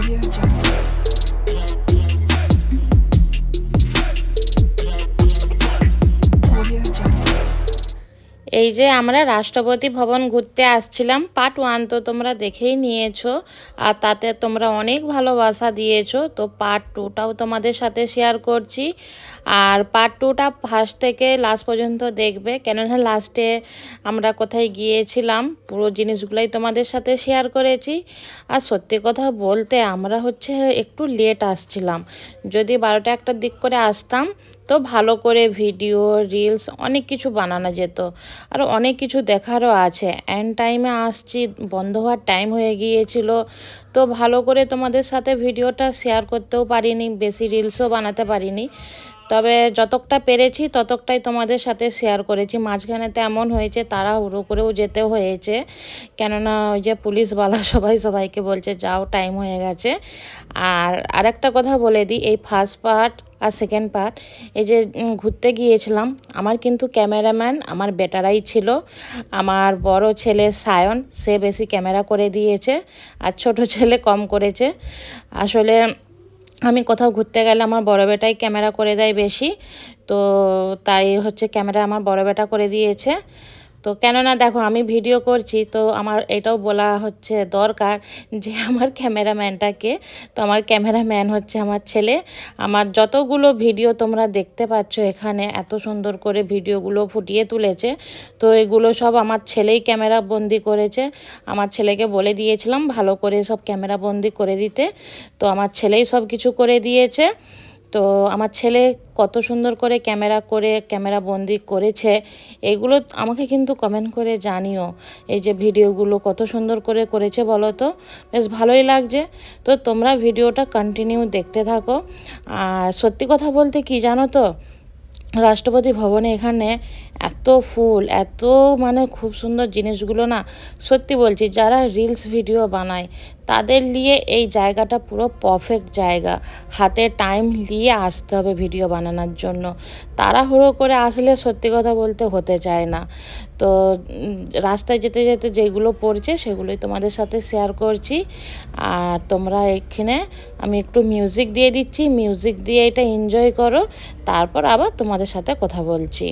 Audio Jungle. এই যে আমরা রাষ্ট্রপতি ভবন ঘুরতে আসছিলাম। পার্ট ওয়ান তো তোমরা দেখেই নিয়েছো আর তাতে তোমরা অনেক ভালোবাসা দিয়েছ। তো পার্ট টুটাও তোমাদের সাথে শেয়ার করছি। আর পার্ট টুটা ফার্স্ট থেকে লাস্ট পর্যন্ত দেখবে। কেননা লাস্টে আমরা কোথায় গিয়েছিলাম, পুরো জিনিসগুলোই তোমাদের সাথে শেয়ার করেছি। আর সত্যি কথা বলতে আমরা হচ্ছে একটু লেট আসছিলাম। যদি বারোটা একটার দিক করে আসতাম তো ভালো করে ভিডিও রিলস অনেক কিছু বানানো যেত। আর অনেক কিছু দেখারও আছে। অ্যান্ড টাইমে আসছি, বন্ধ হওয়ার টাইম হয়ে গিয়েছিল। তো ভালো করে তোমাদের সাথে ভিডিওটা শেয়ার করতেও পারিনি, বেশি রিলসও বানাতে পারিনি। তবে যতকটা পেরেছি, ততকটাই তোমাদের সাথে শেয়ার করেছি। মাঝখানে তো এমন হয়েছে তারা হুড়ো করেও যেতে হয়েছে। কেননা ওই যে পুলিশওয়ালা সবাই সবাইকে বলছে, যাও টাইম হয়ে গেছে। আর আরেকটা কথা বলে দিই, এই ফার্স্ট পার্ট আর সেকেন্ড পার্ট এই যে ঘুরতে গিয়েছিলাম, আমার কিন্তু ক্যামেরাম্যান আমার বেটারাই ছিল। আমার বড় ছেলে সায়ন, সে বেশি ক্যামেরা করে দিয়েছে, আর ছোট ছেলে কম করেছে। আসলে আমি কোথাও ঘুরতে গেলে আমার বড় বেটাই ক্যামেরা করে দেয় বেশি, তো তাই হচ্ছে ক্যামেরা আমার বড় বেটা করে দিয়েছে। তো কেননা দেখো, আমি ভিডিও করছি, তো আমার এটাও বলা হচ্ছে দরকার যে আমার ক্যামেরাম্যানটাকে, তো আমার ক্যামেরাম্যান হচ্ছে আমার ছেলে। আমার যতগুলো ভিডিও তোমরা দেখতে পাচ্ছ এখানে, এত সুন্দর করে ভিডিওগুলো ফুটিয়ে তুলেছে। তো এগুলো সব আমার ছেলেই ক্যামেরা বন্দি করেছে। আমার ছেলেকে বলে দিয়েছিলাম ভালো করে সব ক্যামেরা বন্দি করে দিতে। তো আমার ছেলেই সব কিছু করে দিয়েছে। তো আমার ছেলে কত সুন্দর করে ক্যামেরা করে, ক্যামেরা বন্দি করেছে। এগুলো আমাকে কিন্তু কমেন্ট করে জানিও। এই যে ভিডিওগুলো কত সুন্দর করে করেছে বলো তো? বেশ ভালোই লাগছে। তো তোমরা ভিডিওটা কন্টিনিউ দেখতে থাকো। আর সত্যি কথা বলতে কি জানো তো? রাষ্ট্রপতি ভবনে এখানে এত ফুল, এত মানে খুব সুন্দর জিনিসগুলো না সত্যি বলছি, যারা রিলস ভিডিও বানায় তাদের নিয়ে এই জায়গাটা পুরো পারফেক্ট জায়গা। হাতে টাইম নিয়ে আসতে হবে ভিডিও বানানোর জন্য। তাড়াহুড়ো করে আসলে সত্যি কথা বলতে হতে চায় না। তো রাস্তায় যেতে যেতে যেগুলো পড়ছে সেগুলোই তোমাদের সাথে শেয়ার করছি। আর তোমরা এখানে আমি একটু মিউজিক দিয়ে দিচ্ছি। মিউজিক দিয়ে এটা এনজয় করো। তারপর আবার তোমাদের সাথে কথা বলছি।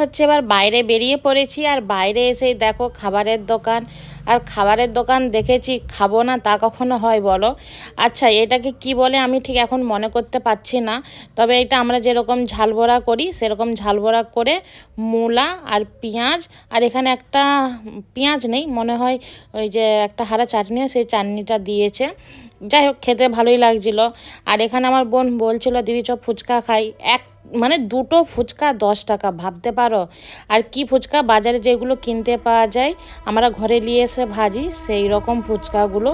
হচ্ছে এবার বাইরে বেরিয়ে পড়েছি আর বাইরে এসেই দেখো খাবারের দোকান। আর খাবারের দোকান দেখেছি, খাব না তা কখনো হয় বলো? আচ্ছা এটাকে কি বলে আমি ঠিক এখন মনে করতে পারছি না। তবে এটা আমরা যেরকম ঝালবড়া করি, সেরকম ঝালবড়া করে মূলা আর পেঁয়াজ, আর এখানে একটা পেঁয়াজ নেই, মনে হয় ওই যে একটা হারা চাটনি সেই চাটনিটা দিয়েছে। যাই হোক, খেতে ভালোই লাগছিল। আর এখানে আমার বোন বলছিল, দিদি চ ফুচকা খাই। এক মানে দুটো ফুচকা দশ টাকা, ভাবতে পারো। আর কি ফুচকা? বাজারে যেগুলো কিনতে পাওয়া যায়, আমরা ঘরে নিয়ে এসে ভাজি, সেই রকম ফুচকাগুলো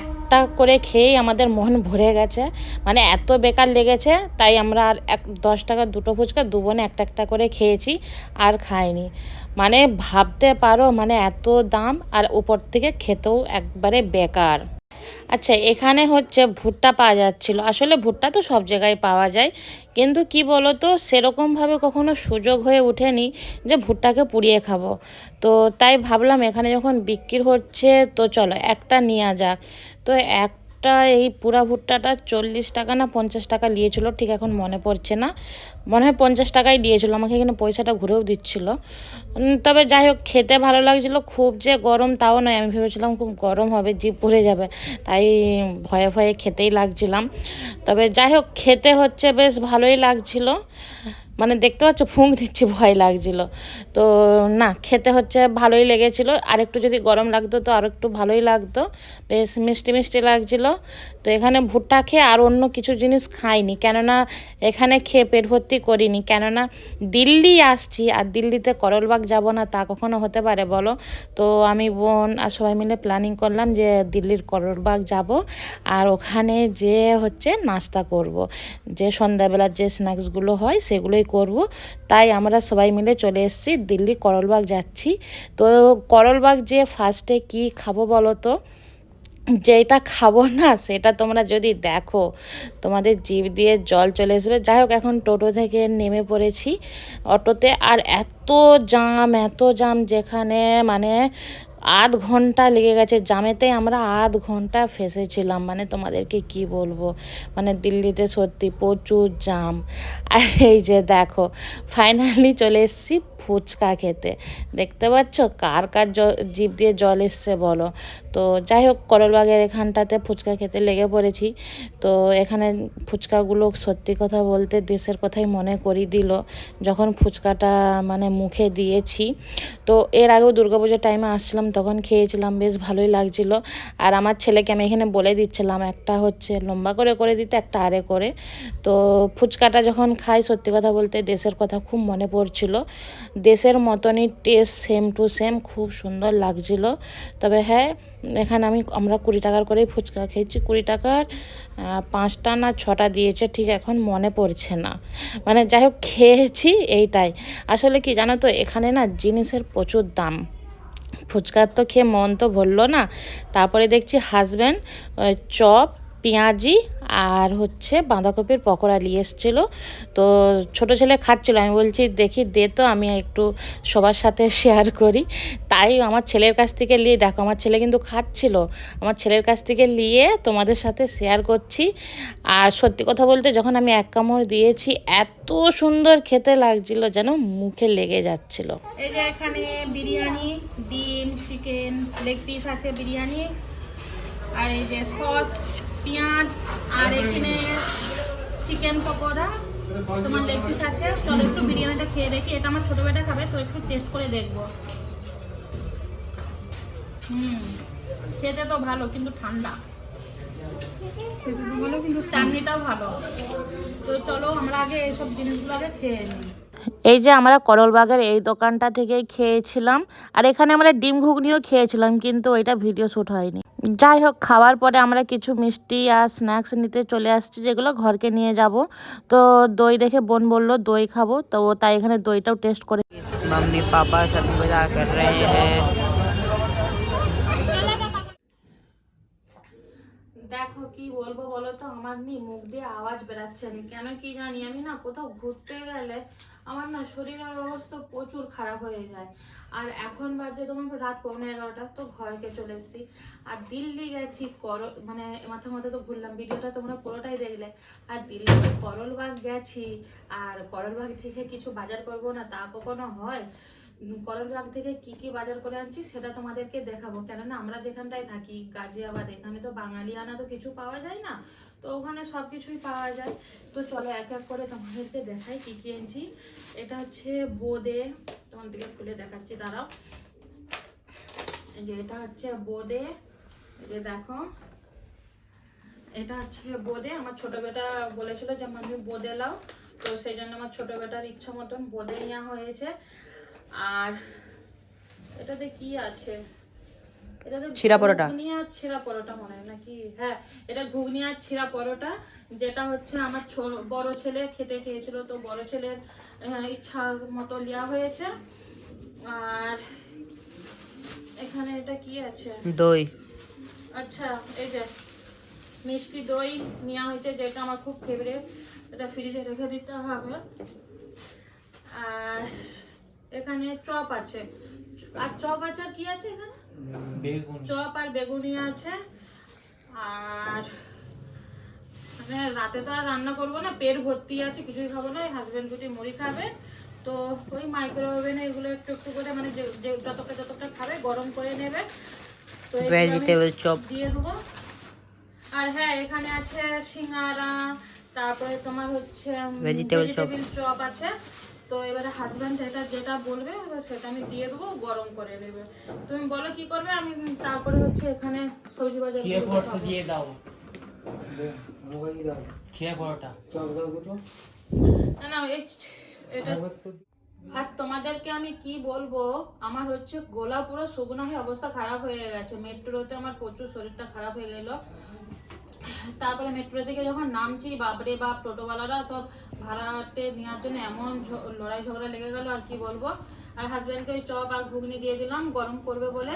একটা করে খেয়েই আমাদের মন ভরে গেছে। মানে এত বেকার লেগেছে, তাই আমরা আর এক, দশ টাকা দুটো ফুচকা দু বোনে একটা একটা করে খেয়েছি আর খাইনি। মানে ভাবতে পারো মানে এত দাম, আর উপর থেকে খেতেও একবারে বেকার। আচ্ছা এখানে হচ্ছে ভুট্টা পাওয়া যাচ্ছিল। আসলে ভুট্টা তো সব জায়গায় পাওয়া যায়। কিন্তু কি বলো তো সেরকমভাবে কখনো সুযোগ হয়ে ওঠেনি যে ভুট্টাকে পুড়িয়ে খাব। তো তাই ভাবলাম এখানে যখন বিক্রি হচ্ছে, তো চলো একটা নেওয়া যাক। তো একটা এই পুরা ভুট্টাটা চল্লিশ টাকা না পঞ্চাশ টাকা নিয়েছিল ঠিক এখন মনে পড়ছে না। মনে হয় পঞ্চাশ টাকাই দিয়েছিল, আমাকে এখানে পয়সাটা ঘুরেও দিচ্ছিল। তবে যাই হোক, খেতে ভালো লাগছিল, খুব যে গরম তাও নয়, আমি ভেবেছিলাম খুব গরম হবে, জিভ পুড়ে যাবে, তাই ভয়ে ভয়ে খেতেই লাগছিলাম। তবে যাই হোক, খেতে হচ্ছে, বেশ ভালোই লাগছিল। মানে দেখতে পাচ্ছ, ফুঁক দিচ্ছি, ভয় লাগছিল। তো না, খেতে হচ্ছে, ভালোই লেগেছিল। আর একটু যদি গরম লাগতো, তো আর একটু ভালোই লাগতো। বেশ মিষ্টি মিষ্টি লাগছিল। তো এখানে ভুট্টা খেয়ে আর অন্য কিছু জিনিস খাইনি। কেননা এখানে খেয়ে পেট ভর্তি করিনি। কেননা দিল্লি আসছি, আর দিল্লিতে করলবাগ যাব না, তা কখনো হতে পারে বলো? তো আমি বোন আর সবাই মিলে প্ল্যানিং করলাম যে দিল্লির করলবাগ যাব। আর ওখানে যে হচ্ছে নাস্তা করব। যে সন্ধ্যাবেলার যে স্ন্যাক্সগুলো হয়, সেগুলোই করব। তাই আমরা সবাই মিলে চলে এসেছি, দিল্লি করলবাগ যাচ্ছি। তো করলবাগ যে ফার্স্টে কি খাব বলো তো? যেটা খাব না, সেটা তোমরা যদি দেখো, তোমাদের জিভ দিয়ে জল চলে আসবে যাই হোক, এখন টোটো থেকে নেমে পড়েছি অটোতে। আর এত জাম এত জাম যেখানে মানে আধ ঘণ্টা লেগে গেছে। জামেতে আমরা আধ ঘণ্টা ফেসেছিলাম। মানে তোমাদেরকে কি বলব? মানে দিল্লিতে সত্যি প্রচুর জাম আর এই যে দেখো ফাইনালি চলে এসেছি ফুচকা খেতে। দেখতে পাচ্ছ? কার কার জ- জিভ দিয়ে জল এসছে বলো। তো যাই হোক, করলবাগের এখানটাতে ফুচকা খেতে লেগে পড়েছি। তো এখানে ফুচকাগুলো সত্যি কথা বলতে দেশের কথাই মনে করিয়ে দিল। যখন ফুচকাটা মানে মুখে দিয়েছি। তো এর আগেও দুর্গাপুজোর টাইমে আসছিলাম, তখন খেয়েছিলাম, বেশ ভালোই লাগছিল। আর আমার ছেলেকে আমি এখানে বলে দিচ্ছিলাম, একটা হচ্ছে লম্বা করে করে দিতে, একটা আরে করে। তো ফুচকাটা যখন খাই, সত্যি কথা বলতে দেশের কথা খুব মনে পড়ছিল। দেশের মতনই টেস্ট সেম টু সেম খুব সুন্দর লাগছিল। তবে হ্যাঁ এখানে আমি, আমরা কুড়ি টাকার করেই ফুচকা খেয়েছি। কুড়ি টাকার পাঁচটা না ছটা দিয়েছে, ঠিক এখন মনে পড়ছে না। মানে যাই হোক, খেয়েছি এইটাই। আসলে কি জানো তো, এখানে না জিনিসের প্রচুর দাম। ফুচকার তো খেয়ে মন তো ভরলো না। তারপরে দেখছি হাজব্যান্ড চপ, পেঁয়াজি আর হচ্ছে বাঁধাকপির পকোড়া নিয়ে এসেছিল। তো ছোটো ছেলে খাচ্ছিল। আমি বলছি, দেখি, দে তো, আমি একটু সবার সাথে শেয়ার করি। তাই আমার ছেলের কাছ থেকে নিয়ে, দেখো, আমার ছেলে কিন্তু খাচ্ছিল। আমার ছেলের কাছ থেকে নিয়ে তোমাদের সাথে শেয়ার করছি। আর সত্যি কথা বলতে, যখন আমি এক কামড় দিয়েছি, এত সুন্দর খেতে লাগছিল যেন মুখে লেগে যাচ্ছিল। এই যে এখানে বিরিয়ানি, ডিম, চিকেন লেগ পিস আছে বিরিয়ানি। আর এই যে সস পেঁয়াজ আর এখানে চিকেন পকোড়া। তোমার লেগ পিস আছে। চলো একটু বিরিয়ানিটা খেয়ে দেখি। এটা আমার ছোট বেটা খাবে, তো একটু টেস্ট করে দেখব। হুম, খেতে তো ভালো, কিন্তু ঠান্ডা। ভালো। তো চলো আগে এই যে আমরা করলবাগের এই দোকানটা থেকেই খেয়েছিলাম। আর এখানে আমরা ডিম ঘুগনিও খেয়েছিলাম, কিন্তু ওইটা ভিডিও শ্যুট হয়নি। যাই হোক, খাওয়ার পরে আমরা কিছু মিষ্টি আর স্ন্যাক্স নিতে চলে আসছি, যেগুলো ঘরকে নিয়ে যাব। তো দই দেখে বোন বলল, দই খাব। তো তাই এখানে দইটাও টেস্ট করে মাম্মি, পাপা সব বাজার কর রহে হ্যায় বলব বলো তো আমার নি মুখ দিয়ে আওয়াজ বেরাচ্ছে না। কেন কি জানি? আমি না কোথাও ঘুরতে গেলে আমার না শরীরের অবস্থা প্রচুর খারাপ হয়ে যায়। আর এখন বাজে তোমার রাত পৌনে এগারোটা, তো ঘরকে চলে এসেছি। আর দিল্লি গেছি, কর মানে মাথা মাথা তো ঘুরলাম, ভিডিওটা তোমরা পুরোটাই দেখলে। আর দিল্লিতে করলবাগ গেছি, আর করলবাগ থেকে কিছু বাজার করব না তা কখনো হয়? উম, করলবাগ থেকে কি কি বাজার করে আনছি সেটা তোমাদেরকে দেখাবো। কেননা আমরা যেখানটায় থাকি গাজিয়াবাদ এখানে তো বাঙালি আনা তো কিছু পাওয়া যায় না তো ওখানে সব কিছুই পাওয়া যায়। তো চলো এক এক করে তোমাদেরকে দেখাই কি কি এনেছি এটা হচ্ছে বোদে তোমাদেরকে খুলে দেখাচ্ছি দাঁড়াও। যে এটা হচ্ছে বোদে যে দেখো। এটা হচ্ছে বোদে আমার ছোট বেটা বলেছিল যে আমি বোদে লাও। তো সেই জন্য আমার ছোট বেটার ইচ্ছা মতন বোদে নেওয়া হয়েছে। আর এটাতে কি আছে? এটাতে ছিঁড়া পরোটা। ঘুগনি আর ছিঁড়া পরোটা মনে হয় নাকি? হ্যাঁ এটা ঘুগনি আর ছিঁড়া পরোটা যেটা হচ্ছে আমার বড় ছেলে খেতে চেয়েছিল তো বড় ছেলের ইচ্ছা মতো নেওয়া হয়েছে। আর এখানে এটা কি আছে? দই। আচ্ছা এই যে মিষ্টি দই নেওয়া হয়েছে যেটা আমার খুব ফেভারিট এটা ফ্রিজে রেখে দিতে হবে। আর এখানে চপ আছে। আর চপ আছে আর কি আছে এখানে? বেগুন। চপ আর বেগুনি আছে। আর মানে রাতে তো আর রান্না করব না পেট ভর্তি আছে কিছুই খাব না হাজবেন্ড দুটি মুড়ি খাবে। তো ওই মাইক্রো ওভেনে এগুলো একটু একটু করে মানে যে- যতটা যতটা খাবে গরম করে নেবে। তো ভেজিটেবল চপ দিয়ে দেবো। আর হ্যাঁ এখানে আছে সিঙ্গারা তারপরে তোমার হচ্ছে. ভেজিটেবল চপ আছে। তো এবারে হাজব্যান্ড এটা যেটা বলবে সেটা আমি দিয়ে দেবো গরম করে নেবে। তুমি বলো কি করবে আমি তারপরে হচ্ছে এখানে সবজি বাজার খিয়া পরোটা দিয়ে দাও। খিয়া পরোটা। না না এই এটা আর তোমাদেরকে আমি কি বলব আমার হচ্ছে গোলা পুরো শুকনো হয়ে অবস্থা খারাপ হয়ে গেছে। মেট্রোতে আমার প্রচুর শরীরটা খারাপ হয়ে গেল। তারপরে মেট্রো থেকে যখন নামছি, বাপরে বাপ, টোটোওয়ালারা সব ভাড়াটে নেওয়ার জন্য এমন লড়াই ঝগড়া লেগে গেল, আর কি বলব? আর হাজব্যান্ডকে ওই চপ আর ঘুগনি দিয়ে দিলাম, গরম করবে বলে।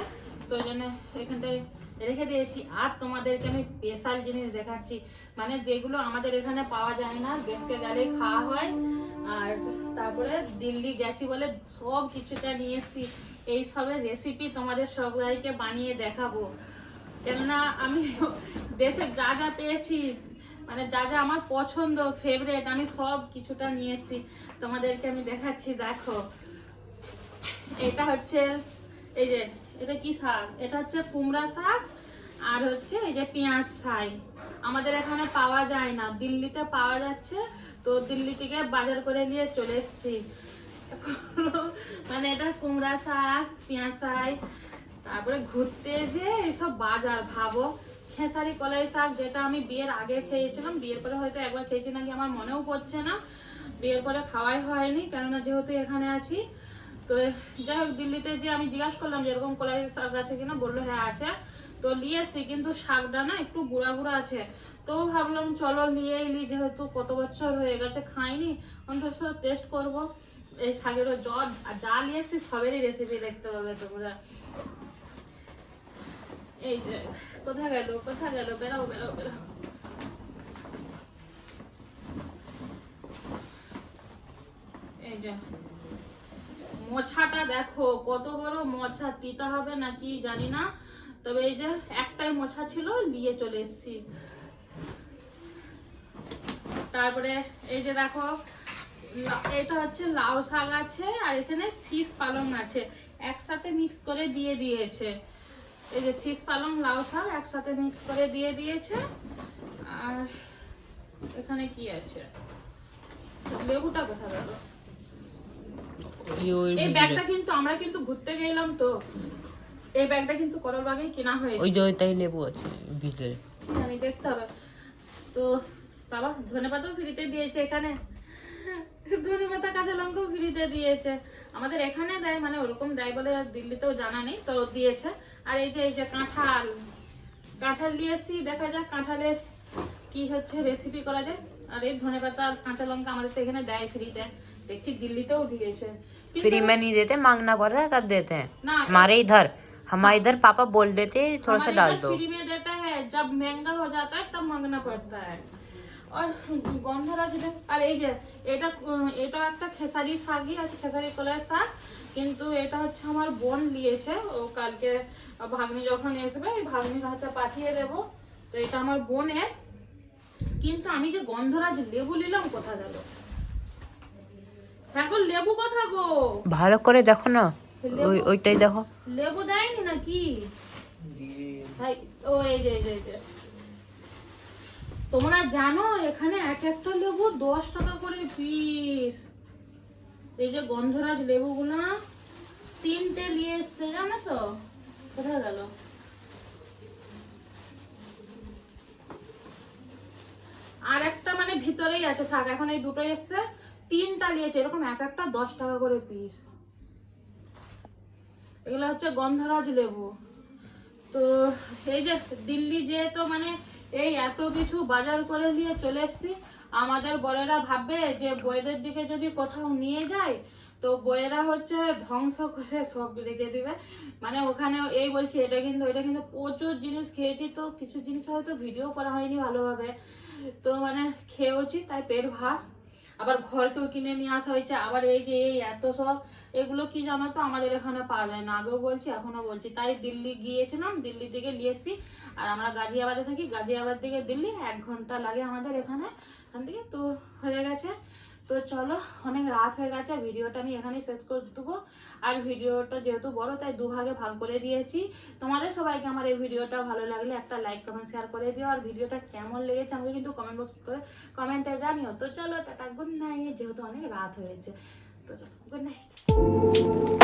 তো জন্য এখানটায় রেখে দিয়েছি। আর তোমাদেরকে আমি স্পেশাল জিনিস দেখাচ্ছি। মানে যেগুলো আমাদের এখানে পাওয়া যায় না দেশকে গেলেই খাওয়া হয়। আর তারপরে দিল্লি গেছি বলে সব কিছুটা নিয়ে এসেছি। এই সবের রেসিপি তোমাদের সবাইকে বানিয়ে দেখাবো। কেননা আমি দেশে যা যা পেয়েছি মানে যা যা আমার পছন্দ ফেভারেট আমি সব কিছুটা নিয়ে এসেছি। তোমাদেরকে আমি দেখাচ্ছি, দেখো। এটা হচ্ছে, এই যে, এটা কি শাক? এটা হচ্ছে কুমড়া শাক, আর হচ্ছে এই যে পেঁয়াজ ছাই। আমাদের এখানে পাওয়া যায় না, দিল্লিতে পাওয়া যাচ্ছে, তো দিল্লি থেকে বাজার করে নিয়ে চলে এসেছি। মানে এটা কুমড়া শাক, পেঁয়াজ ছাই তারপরে ঘুরতে যে এইসব বাজার ভাবো। খেসারি, কলাই শাক যেটা আমি বিয়ের আগে খেয়েছিলাম, বিয়ের পরে হয়তো একবার খেয়েছি নাকি আমার মনেও পড়ছে না। বিয়ের পরে খাওয়াই হয়নি, কেননা যেহেতু এখানে আছি, তো যাই হোক, দিল্লিতে যে আমি জিজ্ঞাসা করলাম যে এরকম কলাই শাক আছে কিনা, বলল হ্যাঁ আছে। তো নিয়ে এসছি, কিন্তু শাকটা না একটু বুড়া বুড়া আছে। তো ভাবলাম চলো নিয়ে এলি যেহেতু কত বছর হয়ে গেছে খাইনি, অন্তত টেস্ট করব। এই শাকেরও জল আর যা নিয়ে এসছি, সবেরই রেসিপি দেখতে পাবে তোমরা। মোছাটা দেখো, কত বড় মোছা হবে নাকি জানি না। তবে এই যে, একটাই মোছা ছিল, নিয়ে চলে এসেছি। তারপরে এই যে দেখো এটা হচ্ছে লাউ শাক আছে, আর এখানে শীষ পালং আছে। একসাথে মিক্স করে দিয়ে দিয়েছে। এই যে শীষ পালং লাউ শাক একসাথে মিক্স করে দিয়ে দিয়েছে। আর এখানে কি আছে? লেবুটা কোথায় গেল? এই ব্যাগটা কিন্তু আমরা কিন্তু ঘুরতে গেলাম তো। এই ব্যাগটা কিন্তু করল বাগেই কেনা হয়েছে। ওই যে ওইটাই লেবু আছে ভিতরে। জানি দেখতে হবে। তো বাবা ধনে পাতাও ফ্রিতে দিয়েছে এখানে। ধনে পাতা কাঁচা লঙ্কাও ফ্রিতে দিয়েছে। আমাদের এখানে দেয় মানে ওরকম দেয় বলে দিল্লিতেও জানা নেই তো দিয়েছে। আর এই যে এই যে কাঁঠাল কাঁঠাল নিয়ে এসছি দেখা যাক কাঁঠালের কি হচ্ছে রেসিপি করা যায় আর এই ধনে পাতা আর কাঁচা লঙ্কা আমাদের তো এখানে দেয় ফ্রিতে দেখছি দিল্লিতেও দিয়েছে কিন্তু- फ्री में नहीं देते मांगना पड़ता है तब देते हैं ना हमारे इधर हमारे इधर पापा बोल देते थोड़ा सा हमारे डाल इधर दो फ्री में देता है जब महंगा हो जाता है तब मांगना पड़ता है আর গন্ধরাজ লেবু আর এই যে এটা উম, এটা একটা খেসারি শাকই আছে খেসারি কলার শাক কিন্তু এটা হচ্ছে আমার বোন নিয়েছে। ও কালকে ভাগ্নি যখন আসবে এই ভাগ্নির হাতে পাঠিয়ে দেব। তো এটা আমার বোনের। কিন্তু আমি যে গন্ধরাজ লেবু নিলাম কোথা গেল? হ্যাঁ গো লেবু কোথা গো? ভালো করে দেখো না। ওই ওইটাই দেখো। লেবু দেয়নি নাকি? ভাই, ও এই যে এই যে, এই যে। তোমরা জানো এখানে এক একটা লেবু দশ টাকা করে পিস এই যে গন্ধরাজ লেবুগুলা তিনটে নিয়ে এসছে, জানো তো? কোথায় গেল? আর একটা মানে ভিতরেই আছে, থাক, এখন এই দুটো এসছে, তিনটা নিয়েছে, এরকম এক একটা দশ টাকা করে পিস এগুলো হচ্ছে গন্ধরাজ লেবু। তো এই যে দিল্লি যে তো মানে এই এত কিছু বাজার করে নিয়ে চলে এসছি আমাদের বড়েরা ভাববে যে বইদের দিকে যদি কোথাও নিয়ে যায়, তো বইয়েরা হচ্ছে ধ্বংস করে সব রেখে দিবে। মানে ওখানে এই বলছি, এটা কিন্তু, ওইটা কিন্তু প্রচুর জিনিস খেয়েছি তো, কিছু জিনিস হয়তো ভিডিও করা হয়নি ভালোভাবে। তো মানে খেয়েওছি, তাই পেট ভার। আবার ঘরকেও কিনে নিয়ে আসা হয়েছে, আবার এই যে এই এত সব এগুলো কি জানো তো আমাদের এখানে পাওয়া যায় না। আগেও বলছি এখনও বলছি। তাই দিল্লি গিয়েছিলাম, দিল্লি থেকে নিয়ে এসেছি। আর আমরা গাজিয়াবাদে থাকি। গাজিয়াবাদ থেকে দিল্লি এক ঘণ্টা লাগে আমাদের এখানে। এখান থেকে তো হয়ে গেছে। তো চলো, অনেক রাত হয়ে গেছে। ভিডিওটা আমি এখানেই শেষ করে দেবো। আর ভিডিওটা যেহেতু বড়, তাই দুভাগে ভাগ করে দিয়েছি। তোমাদের সবাইকে আমার এই ভিডিওটা ভালো লাগলে একটা লাইক কমেন্ট শেয়ার করে দিও। আর ভিডিওটা কেমন লেগেছে আমাকে কিন্তু কমেন্ট বক্স করে কমেন্টে জানিও। তো চলো, টাটা গুড নাইট যেহেতু অনেক রাত হয়েছে। তো চলো গুড নাইট